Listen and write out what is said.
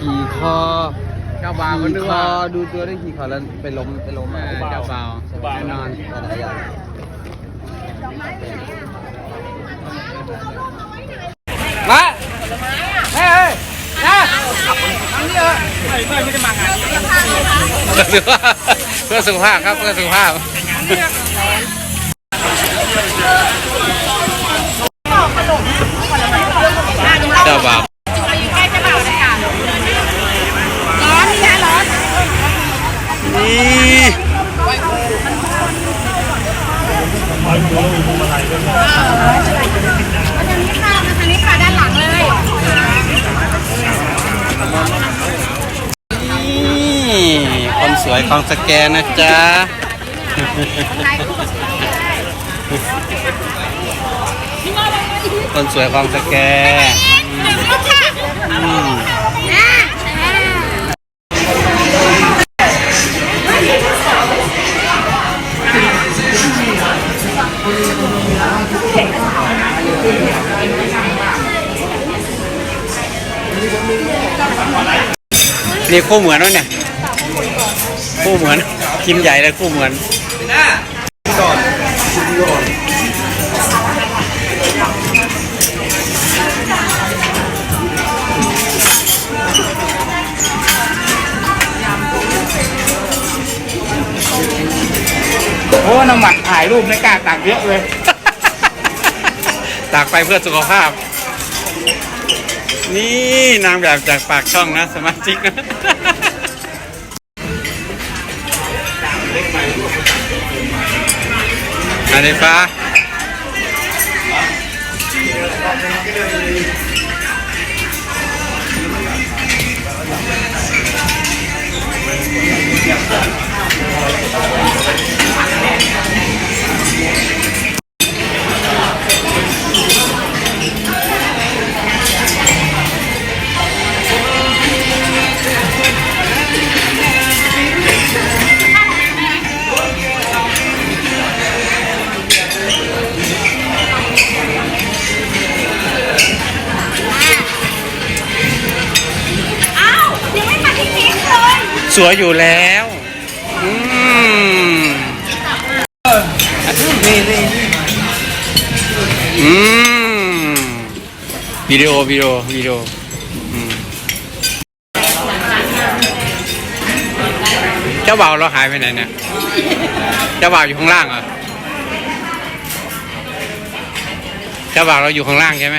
ขี่คอเจ้าบ่าวก็นึขี่กคอว่าดูตัวได้ขี่คอแล้วไปล้มไปล้มเออเจ้าบ่าวแน่นอน หลายอย่างมาเฮ้ยเฮ้ยนะทางนี้เออเพื่อสุขภาพครับเพื่อสุขภาพ เจ้าบ่าว ใกล้จะเบาเลยค่ะร้อนนี่นะร้อน นี่ ทางนี้ค่ะทางนี้ค่ะด้านหลังเลย นี่คน สวยของสแกนนะจ๊ะคนสวยของสแกนนี่คู่เหมือนวะเนี่ย คู่เหมือนกินใหญ่เลยคู่เหมือนโอ้น้ำหมักถ่ายรูปไม่กล้าตักเยอะเลยตากไปเพื่อสุขภาพ นี่นางแบบจากปากช่องนะ สมาชิกนะ อัน วยอยู่แล้วอืมนี่นี่อืมวิดีโอวิดีโอวิดีโอเจ้าบ่าวเราหายไปไหนเนี่ยเจ้าบ่าวอยู่ข้างล่างเหรอเจ้าบ่าวเราอยู่ข้างล่างใช่ไหม